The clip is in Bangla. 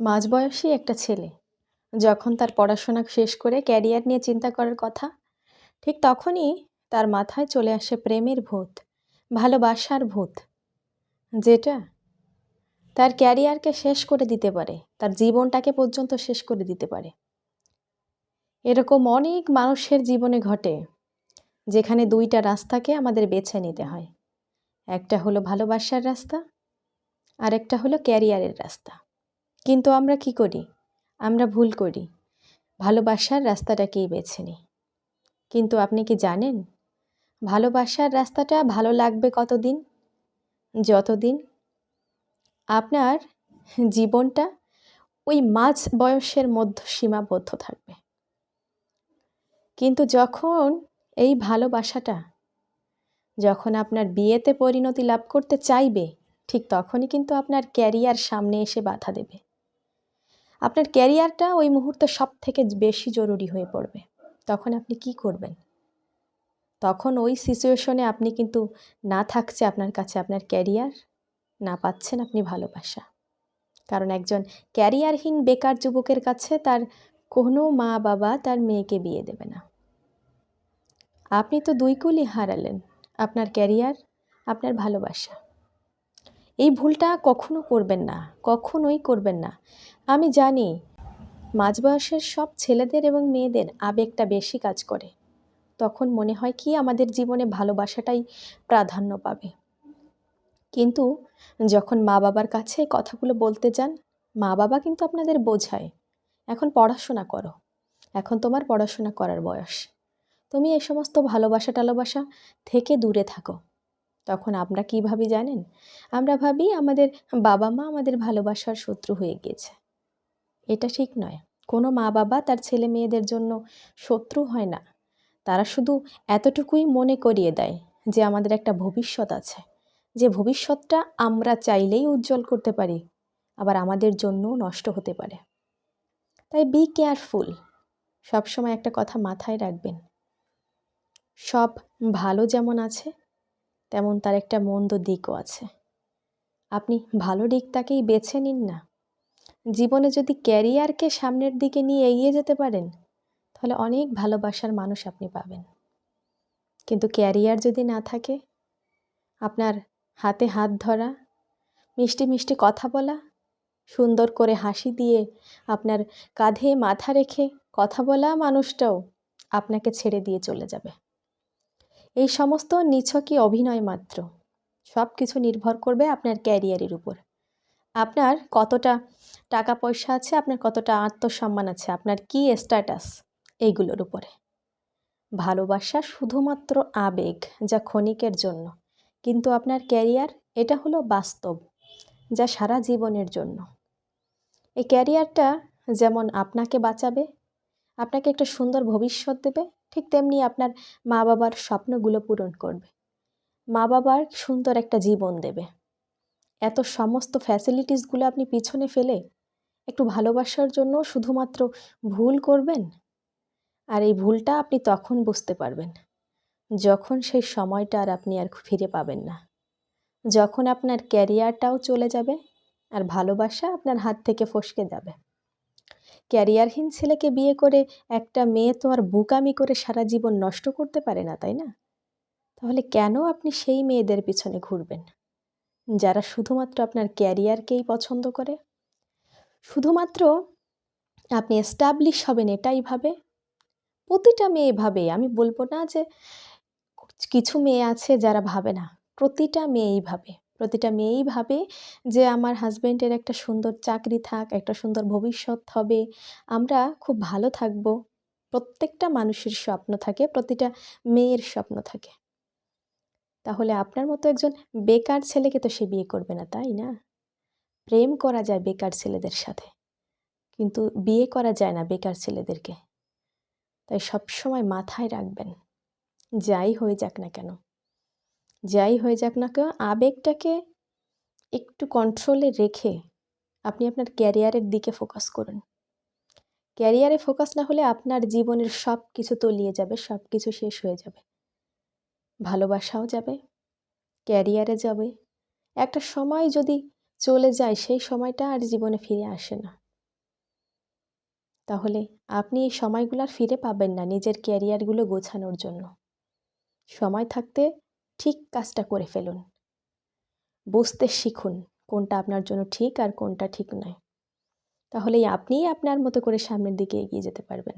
মাঝবয়সী একটা ছেলে। যখন তার পড়াশোনা শেষ করে ক্যারিয়ার নিয়ে চিন্তা করার কথা, ঠিক তখনই তার মাথায় চলে আসে প্রেমের ভূত, ভালোবাসার ভূত। যেটা তার ক্যারিয়ারকে শেষ করে দিতে পারে, তার জীবনটাকে পর্যন্ত শেষ করে দিতে পারে। এরকম অনেক মানুষের জীবনে ঘটে, যেখানে দুইটা রাস্তাকে আমাদের বেছে নিতে হয়। একটা হলো ভালোবাসার রাস্তা আর একটা হলো ক্যারিয়ারের রাস্তা। কিন্তু আমরা কি করি? আমরা ভুল করি। ভালোবাসার রাস্তাটাকেই বেছে নিই। কিন্তু আপনি কি জানেন? ভালোবাসার রাস্তাটা ভালো লাগবে কতদিন? যতদিন? আপনার জীবনটা ওই মাঝ বয়সের মধ্য সীমাবদ্ধ থাকবে। কিন্তু যখন এই ভালোবাসাটা, যখন আপনার বিয়েতে পরিণতি লাভ করতে চাইবে, ঠিক তখনই কিন্তু আপনার ক্যারিয়ার সামনে এসে বাধা দেবে। আপনার ক্যারিয়ারটা ওই মুহূর্তে সব থেকে বেশি জরুরি হয়ে পড়বে। তখন আপনি কি করবেন? তখন ওই সিচুয়েশনে আপনি কিন্তু না থাকছে আপনার কাছে আপনার ক্যারিয়ার, না পাচ্ছেন আপনি ভালোবাসা। কারণ একজন ক্যারিয়ারহীন বেকার যুবকের কাছে তার কোনো মা বাবা তার মেয়েকে বিয়ে দেবে না। আপনি তো দুই কুলি হারালেন, আপনার ক্যারিয়ার, আপনার ভালোবাসা। এই ভুলটা কখনো করবেন না, কখনোই করবেন না। আমি জানি মাঝবয়সের সব ছেলেদের এবং মেয়েদের আবেগটা বেশি কাজ করে। তখন মনে হয় কি আমাদের জীবনে ভালোবাসাটাই প্রাধান্য পাবে। কিন্তু যখন মা বাবার কাছে কথাগুলো বলতে যান মা বাবা কিন্তু আপনাদের বোঝায়, এখন পড়াশোনা করো, এখন তোমার পড়াশোনা করার বয়স। তুমি এই সমস্ত ভালোবাসা টালোবাসা থেকে দূরে থাকো। তখন আমরা কী ভাবি জানেন? আমরা ভাবি আমাদের বাবা মা আমাদের ভালোবাসার শত্রু হয়ে গিয়েছে। এটা ঠিক নয়। কোনো মা বাবা তার ছেলে মেয়েদের জন্য শত্রু হয় না। তারা শুধু এতটুকুই মনে করিয়ে দেয় যে আমাদের একটা ভবিষ্যৎ আছে। যে ভবিষ্যৎটা আমরা চাইলেই উজ্জ্বল করতে পারি, আবার আমাদের জন্যও নষ্ট হতে পারে। তাই বি কেয়ারফুল সবসময় একটা কথা মাথায় রাখবেন। সব ভালো যেমন আছে তেমন তার একটা মন্দ দিকও আছে। আপনি ভালো দিকটাকেই বেছে নিন না। জীবনে যদি ক্যারিয়ারকে সামনের দিকে নিয়ে এগিয়ে যেতে পারেন, তাহলে অনেক ভালোবাসার মানুষ আপনি পাবেন। কিন্তু ক্যারিয়ার যদি না থাকে, আপনার হাতে হাত ধরা, মিষ্টি মিষ্টি কথা বলা, সুন্দর করে হাসি দিয়ে আপনার কাঁধে মাথা রেখে কথা বলা মানুষটাও আপনাকে ছেড়ে দিয়ে চলে যাবে। এই সমস্ত নিছকই অভিনয় মাত্র। সব কিছু নির্ভর করবে আপনার ক্যারিয়ারের উপর। আপনার কতটা টাকা পয়সা আছে, আপনার কতটা আত্মসম্মান আছে, আপনার কি স্ট্যাটাস এইগুলোর উপরে। ভালোবাসা শুধুমাত্র আবেগ, যা ক্ষণিকের জন্য। কিন্তু আপনার ক্যারিয়ার, এটা হলো বাস্তব, যা সারা জীবনের জন্য। এই ক্যারিয়ারটা যেমন আপনাকে বাঁচাবে আপনাকে একটা সুন্দর ভবিষ্যৎ দেবে, ঠিক তেমনি আপনার মা বাবার স্বপ্নগুলো পূরণ করবে। মা বাবার সুন্দর একটা জীবন দেবে। এত সমস্ত ফ্যাসিলিটিসগুলো আপনি পিছনে ফেলে একটু ভালোবাসার জন্য শুধুমাত্র ভুল করবেন? আর এই ভুলটা আপনি তখন বুঝতে পারবেন, যখন সেই সময়টা আর আপনি আর ফিরে পাবেন না। যখন আপনার ক্যারিয়ারটাও চলে যাবে আর ভালোবাসা আপনার হাত থেকে ফসকে যাবে। ক্যারিয়ারহীন ছেলেকে বিয়ে করে একটা মেয়ে তো আর বুকামি করে সারা জীবন নষ্ট করতে পারে না, তাই না? তাহলে কেন আপনি সেই মেয়েদের পিছনে ঘুরবেন? যারা শুধুমাত্র আপনার ক্যারিয়ারকেই পছন্দ করে? শুধুমাত্র আপনি এস্টাবলিশ হবেন এটাই ভাবে? প্রতিটা মেয়ে ভাবে, আমি বলব না যে কিছু মেয়ে আছে যারা ভাবে না, প্রতিটা মেয়েই ভাবে। প্রতিটা মেয়েই ভাবে যে আমার হাজব্যান্ডের একটা সুন্দর চাকরি থাক, একটা সুন্দর ভবিষ্যৎ হবে। আমরা খুব ভালো থাকব। প্রত্যেকটা মানুষের স্বপ্ন থাকে, প্রতিটা মেয়ের স্বপ্ন থাকে। তাহলে আপনার মতো একজন বেকার ছেলেকে তো সে বিয়ে করবে না, তাই না? প্রেম করা যায় বেকার ছেলেদের সাথে, কিন্তু বিয়ে করা যায় না বেকার ছেলেদেরকে। তাই সবসময় মাথায় রাখবেন, যাই হয়ে যাক না কেন। যাই হয়ে যাক না কেন, আবেগটাকে একটু কন্ট্রোলে রেখে আপনি আপনার ক্যারিয়ারের দিকে ফোকাস করুন। ক্যারিয়ারে ফোকাস না হলে আপনার জীবনের সব কিছু তলিয়ে যাবে সব কিছু শেষ হয়ে যাবে। ভালোবাসাও যাবে ক্যারিয়ারে যাবে। একটা সময় যদি চলে যায়, সেই সময়টা আর জীবনে ফিরে আসে না। তাহলে আপনি এই সময়গুলো আর ফিরে পাবেন না নিজের ক্যারিয়ারগুলো গোছানোর জন্য। সময় থাকতে ঠিক কাজটা করে ফেলুন। বুঝতে শিখুন কোনটা আপনার জন্য ঠিক আর কোনটা ঠিক নয়। তাহলেই আপনিই আপনার মতো করে সামনের দিকে এগিয়ে যেতে পারবেন।